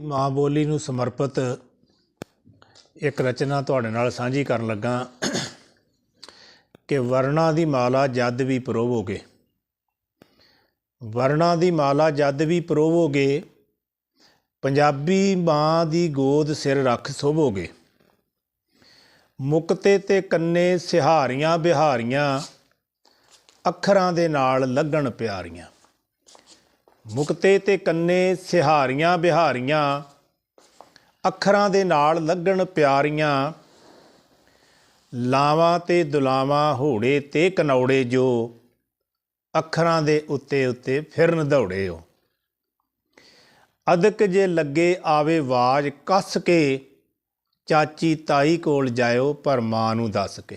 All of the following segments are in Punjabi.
ਮਾਂ ਬੋਲੀ ਨੂੰ ਸਮਰਪਿਤ ਇੱਕ ਰਚਨਾ ਤੁਹਾਡੇ ਨਾਲ ਸਾਂਝੀ ਕਰਨ ਲੱਗਾ ਕਿ ਵਰਣਾ ਦੀ ਮਾਲਾ ਜਦ ਵੀ ਪਰੋਵੋਗੇ। ਵਰਣਾ ਦੀ ਮਾਲਾ ਜਦ ਵੀ ਪਰੋਵੋਗੇ, ਪੰਜਾਬੀ ਮਾਂ ਦੀ ਗੋਦ ਸਿਰ ਰੱਖ ਸੋਵੋਗੇ। ਮੁਕਤੇ ਤੇ ਕੰਨੇ ਸਿਹਾਰੀਆਂ ਬਿਹਾਰੀਆਂ, ਅੱਖਰਾਂ ਦੇ ਨਾਲ ਲੱਗਣ ਪਿਆਰੀਆਂ। ਮੁਕਤੇ ਤੇ ਕੰਨੇ ਸਿਹਾਰੀਆਂ ਬਿਹਾਰੀਆਂ, ਅੱਖਰਾਂ ਦੇ ਨਾਲ ਲੱਗਣ ਪਿਆਰੀਆਂ, ਲਾਵਾਂ ਤੇ ਦੁਲਾਵਾਂ ਹੋੜੇ ਤੇ ਕਨੌੜੇ ਜੋ, ਅੱਖਰਾਂ ਦੇ ਉੱਤੇ ਉੱਤੇ ਫਿਰਨ ਦੌੜੇ ਹੋ ਅਦਕ ਜੇ ਲੱਗੇ ਆਵੇ ਆਵਾਜ਼ ਕੱਸ ਕੇ, ਚਾਚੀ ਤਾਈ ਕੋਲ ਜਾਇਓ ਪਰ ਮਾਂ ਨੂੰ ਦੱਸ ਕੇ।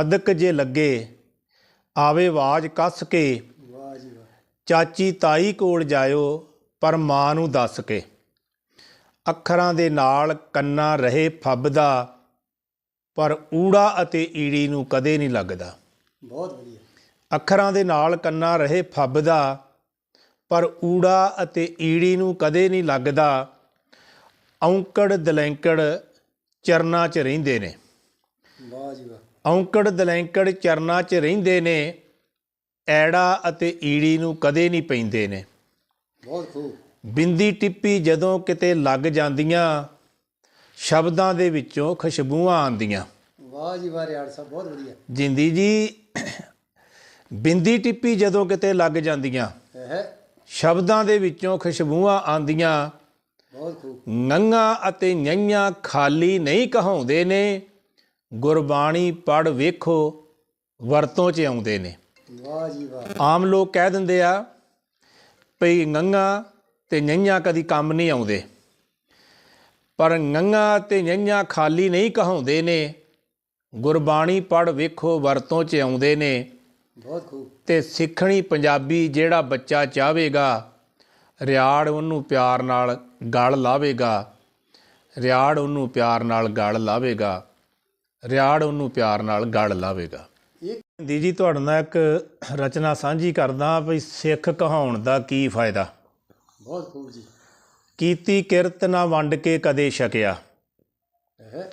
ਅਦਕ ਜੇ ਲੱਗੇ ਆਵੇ ਆਵਾਜ਼ ਕੱਸ ਕੇ ਚਾਚੀ ਤਾਈ ਕੋਲ ਜਾਇਓ ਪਰ ਮਾਂ ਨੂੰ ਦੱਸ ਕੇ। ਅੱਖਰਾਂ ਦੇ ਨਾਲ ਕੰਨਾ ਰਹੇ ਫੱਬਦਾ ਪਰ ਊੜਾ ਅਤੇ ਈੜੀ ਨੂੰ ਕਦੇ ਨਹੀਂ ਲੱਗਦਾ। ਬਹੁਤ ਵਧੀਆ। ਅੱਖਰਾਂ ਦੇ ਨਾਲ ਕੰਨਾ ਰਹੇ ਫੱਬਦਾ ਪਰ ਊੜਾ ਅਤੇ ਈੜੀ ਨੂੰ ਕਦੇ ਨਹੀਂ ਲੱਗਦਾ। ਔਂਕੜ ਦਲੈਂਕੜ ਚਰਨਾਂ 'ਚ ਰਹਿੰਦੇ ਨੇ। ਵਾਹ ਜੀ ਵਾਹ। ਔਂਕੜ ਦਲੈਂਕੜ ਚਰਨਾਂ 'ਚ ਰਹਿੰਦੇ ਨੇ ਐੜਾ ਅਤੇ ਈੜੀ ਨੂੰ ਕਦੇ ਨਹੀਂ ਪੈਂਦੇ ਨੇ। ਬਹੁਤ ਖੂਬ। ਬਿੰਦੀ ਟਿੱਪੀ ਜਦੋਂ ਕਿਤੇ ਲੱਗ ਜਾਂਦੀਆਂ ਸ਼ਬਦਾਂ ਦੇ ਵਿੱਚੋਂ ਖੁਸ਼ਬੂਆਂ ਆਉਂਦੀਆਂ। ਵਾਹ ਜੀ ਵਾਹ ਰਿਆੜ ਸਾਹਿਬ ਬਹੁਤ ਵਧੀਆ। ਜਿੰਦੀ ਜੀ ਬਿੰਦੀ ਟਿੱਪੀ ਜਦੋਂ ਕਿਤੇ ਲੱਗ ਜਾਂਦੀਆਂ ਹੈ ਸ਼ਬਦਾਂ ਦੇ ਵਿੱਚੋਂ ਖੁਸ਼ਬੂਆਂ ਆਉਂਦੀਆਂ। ਬਹੁਤ ਖੂਬ। ਨੰਗਾ ਅਤੇ ਨਿਆਂ ਖਾਲੀ ਨਹੀਂ ਕਹਾਉਂਦੇ ਨੇ। ਗੁਰਬਾਣੀ ਪੜ ਵੇਖੋ ਵਰਤੋਂ 'ਚ ਆਉਂਦੇ ਨੇ। ਵਾਹ ਜੀ ਵਾਹ। ਆਮ ਲੋਕ ਕਹਿ ਦਿੰਦੇ ਆ ਭਈ ਨੰਗਾ ਤੇ ਨਿਆਂ ਕਦੀ ਕੰਮ ਨਹੀਂ ਆਉਂਦੇ। ਪਰ ਨੰਗਾ ਤੇ ਨਿਆਂ ਖਾਲੀ ਨਹੀਂ ਕਹਾਉਂਦੇ ਨੇ ਗੁਰਬਾਣੀ ਪੜ ਵੇਖੋ ਵਰਤੋਂ 'ਚ ਆਉਂਦੇ ਨੇ। ਬਹੁਤ ਖੂਬ। ਤੇ ਸਿੱਖਣੀ ਪੰਜਾਬੀ ਜਿਹੜਾ ਬੱਚਾ ਚਾਹੇਗਾ ਰਿਆੜ ਉਹਨੂੰ ਪਿਆਰ ਨਾਲ ਗਲ ਲਾਵੇਗਾ। ਰਿਆੜ ਉਹਨੂੰ ਪਿਆਰ ਨਾਲ ਗਲ ਲਾਵੇਗਾ। ਰਿਆੜ ਉਹਨੂੰ ਪਿਆਰ ਨਾਲ ਗਲ ਲਾਵੇਗਾ। ਇਹ ਹਿੰਦੀ ਜੀ ਤੁਹਾਡੇ ਨਾਲ ਇੱਕ ਰਚਨਾ ਸਾਂਝੀ ਕਰਦਾ ਵੀ ਸਿੱਖ ਕਹਾਉਣ ਦਾ ਕੀ ਫਾਇਦਾ। ਬਹੁਤ ਖੂਬ ਜੀ। ਕੀਤੀ ਕਿਰਤ ਨਾ ਵੰਡ ਕੇ ਕਦੇ ਛਕਿਆ।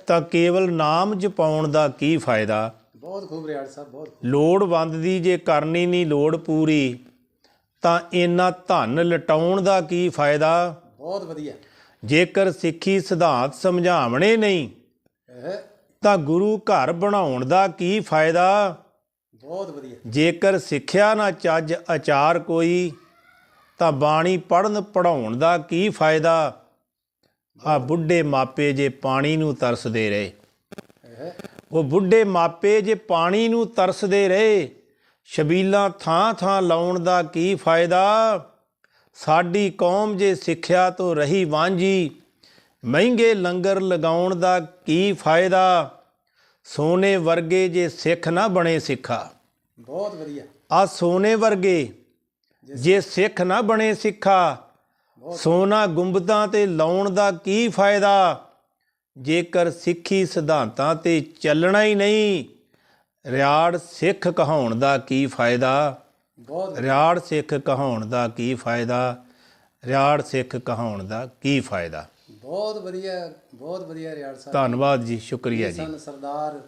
ਤਾਂ ਕੇਵਲ ਨਾਮ ਜਪਾਉਣ ਦਾ ਕੀ ਫਾਇਦਾ। ਬਹੁਤ ਖੂਬ ਰਿਆੜ ਸਾਹਿਬ ਬਹੁਤ। ਲੋੜਵੰਦ ਦੀ ਜੇ ਕਰਨੀ ਨਹੀਂ ਲੋੜ ਪੂਰੀ ਤਾਂ ਇੰਨਾ ਧਨ ਲਟਾਉਣ ਦਾ ਕੀ ਫਾਇਦਾ। ਬਹੁਤ ਵਧੀਆ। ਜੇਕਰ ਸਿੱਖੀ ਸਿਧਾਂਤ ਸਮਝਾਵਣੇ ਨਹੀਂ ਤਾਂ ਗੁਰੂ ਘਰ ਬਣਾਉਣ ਦਾ ਕੀ ਫਾਇਦਾ? ਬਹੁਤ ਵਧੀਆ। ਜੇਕਰ ਸਿੱਖਿਆ ਨਾ ਚੱਜ ਆਚਾਰ ਕੋਈ ਤਾਂ ਬਾਣੀ ਪੜਨ ਪੜਾਉਣ ਦਾ ਕੀ ਫਾਇਦਾ? ਆ ਬੁੱਢੇ ਮਾਪੇ ਜੇ ਪਾਣੀ ਨੂੰ ਤਰਸਦੇ ਰਹੇ। ਉਹ ਬੁੱਢੇ ਮਾਪੇ ਜੇ ਪਾਣੀ ਨੂੰ ਤਰਸਦੇ ਰਹੇ ਛਬੀਲਾਂ ਥਾਂ ਥਾਂ ਲਾਉਣ ਦਾ ਕੀ ਫਾਇਦਾ? ਸਾਡੀ ਕੌਮ ਜੇ ਸਿੱਖਿਆ ਤੋਂ ਰਹੀ ਵਾਂਝੀ ਮਹਿੰਗੇ ਲੰਗਰ ਲਗਾਉਣ ਦਾ ਕੀ ਫਾਇਦਾ? ਸੋਨੇ ਵਰਗੇ ਜੇ ਸਿੱਖ ਨਾ ਬਣੇ ਸਿੱਖਾ। ਬਹੁਤ ਵਧੀਆ। ਆ ਸੋਨੇ ਵਰਗੇ ਜੇ ਸਿੱਖ ਨਾ ਬਣੇ ਸਿੱਖਾ ਸੋਨਾ ਗੁੰਬਦਾਂ ਤੇ ਲਾਉਣ ਦਾ ਕੀ ਫਾਇਦਾ? ਜੇਕਰ ਸਿੱਖੀ ਸਿਧਾਂਤਾਂ ਤੇ ਚੱਲਣਾ ਹੀ ਨਹੀਂ ਰਿਆੜ ਸਿੱਖ ਕਹਾਉਣ ਦਾ ਕੀ ਫਾਇਦਾ? ਬਹੁਤ ਰਿਆੜ ਸਿੱਖ ਕਹਾਉਣ ਦਾ ਕੀ ਫਾਇਦਾ? ਰਿਆੜ ਸਿੱਖ ਕਹਾਉਣ ਦਾ ਕੀ ਫਾਇਦਾ? ਬਹੁਤ ਵਧੀਆ ਬਹੁਤ ਵਧੀਆ ਰਿਆੜ ਸਾਹਿਬ ਧੰਨਵਾਦ ਜੀ ਸ਼ੁਕਰੀਆ ਜੀ। ਸਨ ਸਰਦਾਰ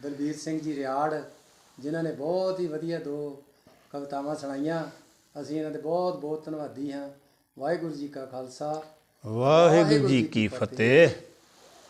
ਦਲਬੀਰ ਸਿੰਘ ਜੀ ਰਿਆੜ ਜਿਨ੍ਹਾਂ ਨੇ ਬਹੁਤ ਹੀ ਵਧੀਆ ਦੋ ਕਵਿਤਾਵਾਂ ਸੁਣਾਈਆਂ। ਅਸੀਂ ਇਹਨਾਂ ਦੇ ਬਹੁਤ ਬਹੁਤ ਧੰਨਵਾਦੀ ਹਾਂ। ਵਾਹਿਗੁਰੂ ਜੀ ਕਾ ਖਾਲਸਾ। ਵਾਹਿਗੁਰੂ ਜੀ ਕੀ ਫਤਿਹ।